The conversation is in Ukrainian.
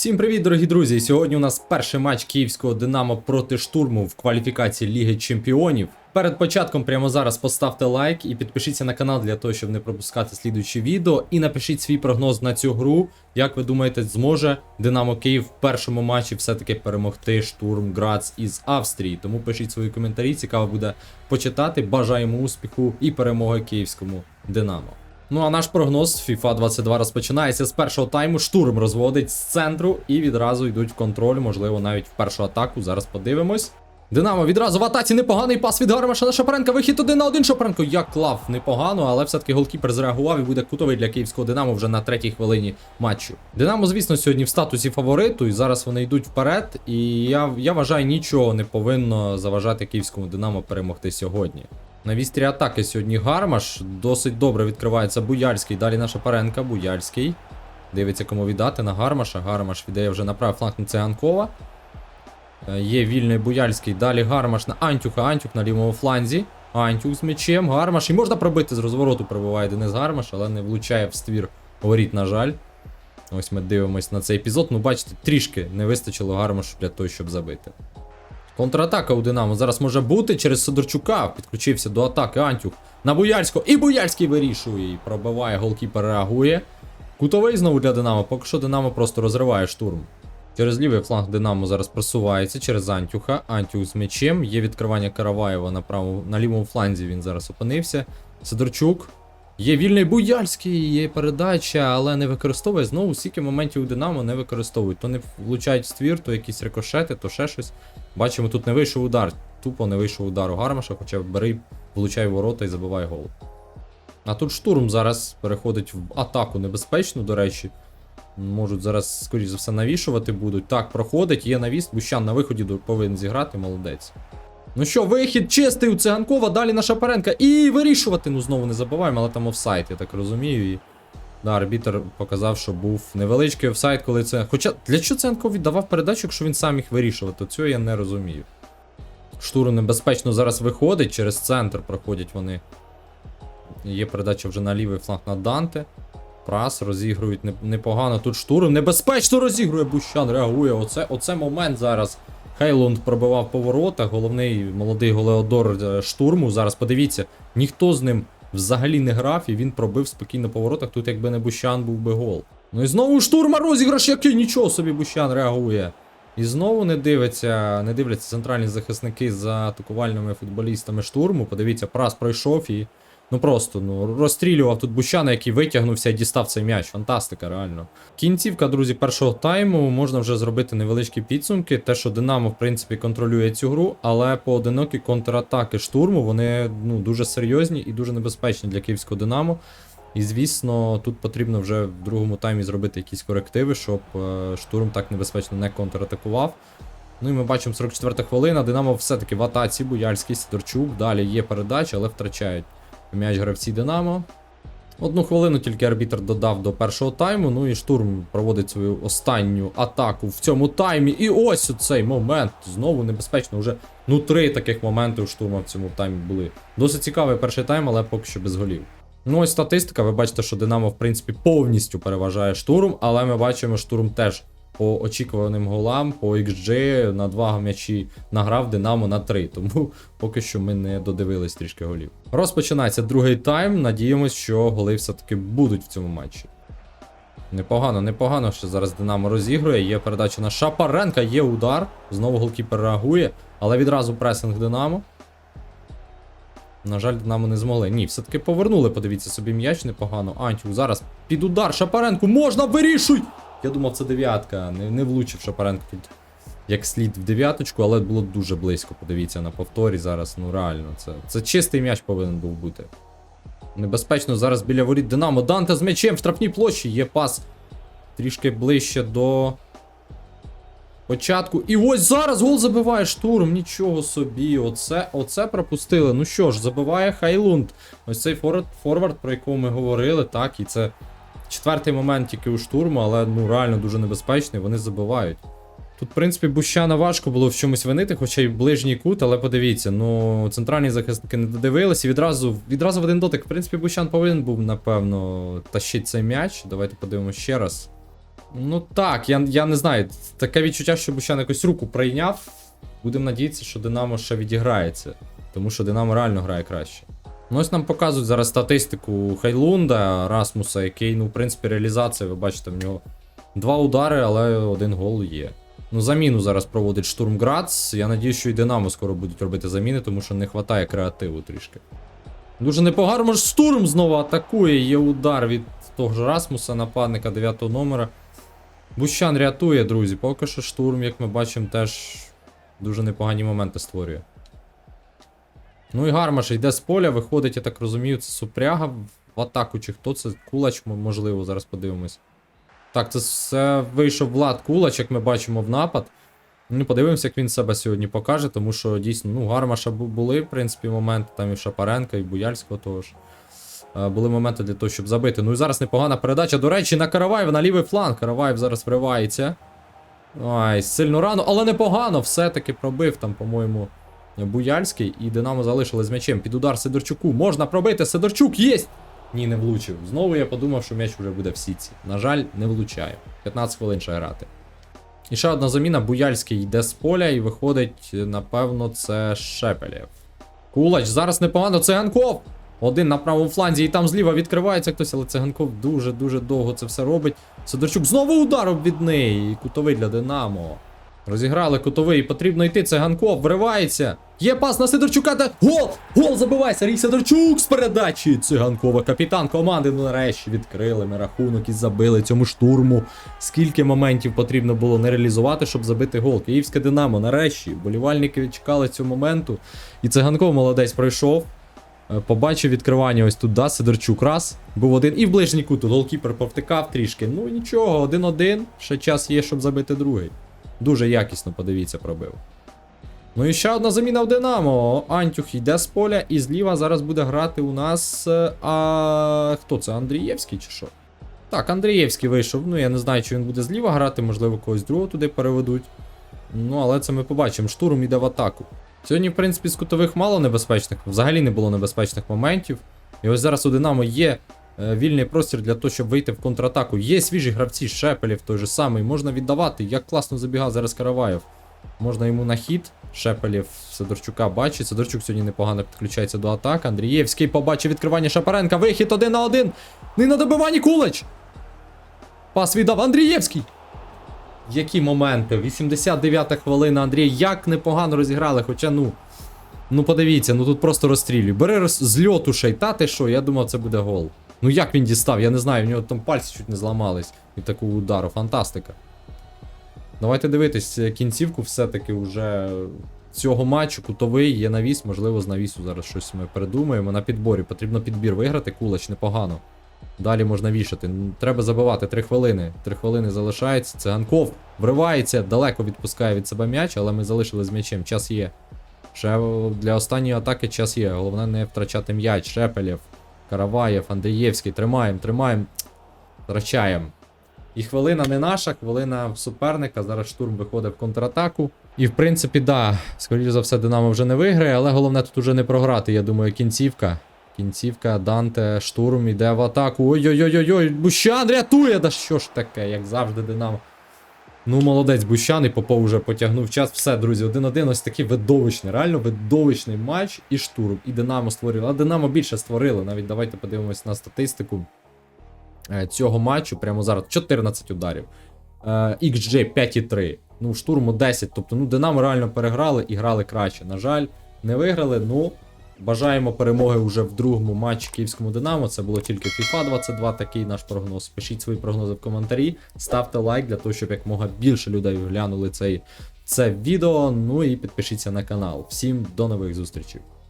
Всім привіт, дорогі друзі! Сьогодні у нас перший матч київського Динамо проти штурму в кваліфікації Ліги Чемпіонів. Перед початком прямо зараз поставте лайк і підпишіться на канал для того, щоб не пропускати слідуючі відео. І напишіть свій прогноз на цю гру. Як ви думаєте, зможе Динамо Київ в першому матчі все-таки перемогти штурм Грац із Австрії? Тому пишіть свої коментарі, цікаво буде почитати. Бажаємо успіху і перемоги київському Динамо. Ну а наш прогноз FIFA 22 розпочинається з першого тайму. Штурм розводить з центру і відразу йдуть в контроль, можливо, навіть в першу атаку. Зараз подивимось. Динамо відразу в атаці непоганий пас від Гармаша на Шапаренка. Вихід один на один Шапаренко. Як клав непогано, але все-таки голкіпер зреагував і буде кутовий для київського Динамо вже на третій хвилині матчу. Динамо, звісно, сьогодні в статусі фавориту, і зараз вони йдуть вперед. І я, я вважаю, нічого не повинно заважати київському Динамо перемогти сьогодні. На вістрі атаки сьогодні Гармаш. Досить добре відкривається Буяльський. Далі наша Паренка, Буяльський. Дивиться, кому віддати на Гармаша. Гармаш віддає вже на правий фланг на Циганкова. Е, Є вільний Буяльський. Далі Гармаш на Антюха. Антюх на лівому фланзі. Антюх з м'ячем. Гармаш. І можна пробити з розвороту пробиває Денис Гармаш, але не влучає в ствір воріт, на жаль. Ось ми дивимось на цей епізод. Ну, бачите, трішки не вистачило Гармашу для того, щоб забити. Контратака у Динамо зараз може бути через Сидорчука. Підключився до атаки Антюх на Буяльського. І Буяльський вирішує. І пробиває, голкіпер реагує. Кутовий знову для Динамо. Поки що Динамо просто розриває штурм. Через лівий фланг Динамо зараз просувається через Антюха. Антюх з м'ячем. Є відкривання Караваєва на правому, на лівому фланзі він зараз опинився. Сидорчук. Є вільний Буяльський, є передача, але не використовує. Знову стільки моментів у Динамо не використовують. То не влучають в ствір, то якісь рикошети, то ще щось. Бачимо, тут не вийшов удар. Тупо не вийшов удар у Гармаша, хоча бери, влучай ворота і забивай гол. А тут штурм зараз переходить в атаку небезпечну, до речі. Можуть зараз, скоріш за все, навішувати будуть. Так, проходить, є навіс. Бущан на виході повинен зіграти, молодець. Ну що, вихід чистий у Циганкова, далі на Шапаренка. І вирішувати. Ну знову не забуваємо, але там офсайд, я так розумію. І... Да, арбітер показав, що був невеличкий офсайд, коли це. Хоча для чого Циганков віддавав передачу, якщо він сам їх вирішувати, то цього я не розумію. Штурм небезпечно зараз виходить, через центр проходять вони. Є передача вже на лівий фланг на Данте. Прас розігрують непогано. Тут штурм небезпечно розігрує Бущан, реагує. Оце, оце момент зараз. Хейлунд пробивав по воротах, головний молодий голеодор е, штурму. Зараз подивіться, ніхто з ним взагалі не грав, і він пробив спокійно по воротах. Тут, якби не Бущан, був би гол. Ну і знову штурма розіграш, який нічого собі Бущан реагує. І знову не дивиться, не дивляться центральні захисники за атакувальними футболістами штурму. Подивіться, прас пройшов і. Ну просто ну розстрілював тут Бущана, який витягнувся і дістав цей м'яч. Фантастика, реально. Кінцівка, друзі, першого тайму можна вже зробити невеличкі підсумки. Те, що Динамо, в принципі, контролює цю гру, але поодинокі контратаки штурму вони ну дуже серйозні і дуже небезпечні для київського Динамо. І звісно, тут потрібно вже в другому таймі зробити якісь корективи, щоб е, штурм так небезпечно не контратакував. Ну і ми бачимо 44 хвилина. Динамо все-таки в атаці, Буяльський, Сидорчук. Далі є передача, але втрачають м'яч гравці Динамо. Одну хвилину тільки арбітр додав до першого тайму. Ну і штурм проводить свою останню атаку в цьому таймі. І ось цей момент. Знову небезпечно. Уже ну три таких моменти у штурма в цьому таймі були. Досить цікавий перший тайм, але поки що без голів. Ну ось статистика. Ви бачите, що Динамо, в принципі, повністю переважає штурм, але ми бачимо, штурм теж по очікуваним голам, по XG на два м'ячі награв Динамо на 3. Тому поки що ми не додивились трішки голів. Розпочинається другий тайм. Надіємось, що голи все-таки будуть в цьому матчі. Непогано, непогано, що зараз Динамо розігрує. Є передача на Шапаренка, є удар. Знову голкіпер реагує, але відразу пресинг Динамо. На жаль, Динамо не змогли. Ні, все-таки повернули, подивіться собі м'яч непогано. Антюк зараз під удар Шапаренку. Можна вирішуй! Я думав, це дев'ятка. Не, не влучив Шапаренко тут як слід в дев'яточку, але було дуже близько. Подивіться на повторі зараз. Ну реально, це, це чистий м'яч повинен був бути. Небезпечно зараз біля воріт Динамо. Данте з м'ячем в штрафній площі. Є пас трішки ближче до початку. І ось зараз гол забиває штурм. Нічого собі. Оце, оце пропустили. Ну що ж, забиває Хайлунд. Ось цей форвард, форвард, про якого ми говорили, так, і це четвертий момент тільки у штурму, але ну реально дуже небезпечний, вони забивають. Тут, в принципі, Бущана важко було в чомусь винити, хоча й ближній кут, але подивіться, ну центральні захисники не додивилися відразу, відразу в один дотик. В принципі, Бущан повинен був, напевно, тащити цей м'яч. Давайте подивимося ще раз. Ну так, я, я не знаю. Таке відчуття, що Бущан якось руку прийняв. Будемо надіятися, що Динамо ще відіграється. Тому що Динамо реально грає краще. Ну ось нам показують зараз статистику Хайлунда, Расмуса, який, ну, в принципі, реалізація, ви бачите, в нього два удари, але один гол є. Ну, заміну зараз проводить Штурм Грац. Я надію, що і Динамо скоро будуть робити заміни, тому що не вистачає креативу трішки. Дуже непогано, може штурм знову атакує. Є удар від того ж Расмуса, нападника 9 номера. Бущан рятує, друзі. Поки що штурм, як ми бачимо, теж дуже непогані моменти створює. Ну і Гармаш йде з поля, виходить, я так розумію, це Супряга в атаку, чи хто це? Кулач, можливо, зараз подивимось. Так, це все вийшов Влад Кулач, як ми бачимо, в напад. Ну, подивимося, як він себе сьогодні покаже, тому що дійсно, ну, Гармаша були, в принципі, моменти, там і Шапаренка, і Буяльського того ж. Е, Були моменти для того, щоб забити. Ну і зараз непогана передача. До речі, на Караваєва на лівий фланг. Караваєв зараз вривається. Ай, сильно рано, але непогано. Все-таки пробив там, по-моєму, Буяльський. І Динамо залишили з м'ячем. Під удар Сидорчуку. Можна пробити. Сидорчук єсть! Ні, не влучив. Знову я подумав, що м'яч вже буде в сітці. На жаль, не влучає. 15 хвилин ще грати. І ще одна заміна. Буяльський йде з поля і виходить, напевно, це Шепелєв. Кулач, зараз непогано, Циганков! Один на правому фланзі, і там зліва відкривається хтось, але Циганков дуже-дуже довго це все робить. Сидорчук знову удар від неї. І кутовий для Динамо. Розіграли кутовий, потрібно йти. Циганков вривається. Є пас на Сидорчука та гол! Гол забиває Сергій Сидорчук з передачі. Циганкова, капітан команди. Ну нарешті відкрили ми рахунок і забили цьому штурму. Скільки моментів потрібно було не реалізувати, щоб забити гол. Київське Динамо, нарешті. Болівальники чекали цього моменту. І Циганков молодець пройшов. Е, Побачив відкривання ось тут, да, Сидорчук раз. Був один і в ближній кут. Голкіпер повтикав трішки. Ну нічого, один-один. Ще час є, щоб забити другий. Дуже якісно, подивіться, пробив. Ну і ще одна заміна в Динамо. Антюх йде з поля, і зліва зараз буде грати у нас. е, А хто це? Андрієвський чи що? Так, Андрієвський вийшов. Ну я не знаю, чи він буде зліва грати, можливо, когось другого туди переведуть. Ну, але це ми побачимо. Штурм іде в атаку. Сьогодні, в принципі, з кутових мало небезпечних, взагалі не було небезпечних моментів. І ось зараз у Динамо є вільний простір для того, щоб вийти в контратаку. Є свіжі гравці, Шепелів той же самий, можна віддавати. Як класно забігав зараз Караваєв. Можна йому на хід. Шепелів Сидорчука бачить. Сидорчук сьогодні непогано підключається до атак. Андрієвський побачив відкривання Шапаренка. Вихід один на один. Не на добиванні Кулач. Пас віддав Андрієвський. Які моменти? 89-та хвилина, Андрій, як непогано розіграли, хоча ну. Ну подивіться, ну тут просто розстрілюй. Бери роз... з льоту ти що, я думав, це буде гол. Ну як він дістав? Я не знаю, в нього там пальці чуть не зламались від такого удару. Фантастика. Давайте дивитись е, кінцівку все-таки вже цього матчу. Кутовий є навіс, можливо, з навісу зараз щось ми придумаємо. На підборі потрібно підбір виграти, кулач непогано. Далі можна вішати. Треба забивати 3 хвилини. 3 хвилини залишається. Циганков вривається, далеко відпускає від себе м'яч, але ми залишили з м'ячем. Час є. Ще для останньої атаки час є. Головне не втрачати м'яч. Шепелєв, Караваєв, Андрієвський. Тримаємо, тримаємо. Втрачаємо. І хвилина не наша, хвилина суперника. Зараз штурм виходить в контратаку. І в принципі, да, скоріше за все, Динамо вже не виграє, але головне тут уже не програти. Я думаю, кінцівка. Кінцівка, Данте, штурм іде в атаку. Ой-ой-ой-ой, Бущан рятує! Да що ж таке, як завжди, Динамо. Ну, молодець Бущан, і Попов вже потягнув час. Все, друзі, один-один, ось такий видовищний, реально видовищний матч і штурм. І Динамо створили. А Динамо більше створили. Навіть давайте подивимось на статистику е, цього матчу. Прямо зараз 14 ударів. Е, XG 5,3. Ну, штурму 10. Тобто, ну, Динамо реально переграли і грали краще. На жаль, не виграли. Ну, бажаємо перемоги вже в другому матчі Київському Динамо. Це було тільки FIFA 22, такий наш прогноз. Пишіть свої прогнози в коментарі, ставте лайк для того, щоб якмога більше людей глянули цей, це відео. Ну і підпишіться на канал. Всім до нових зустрічей.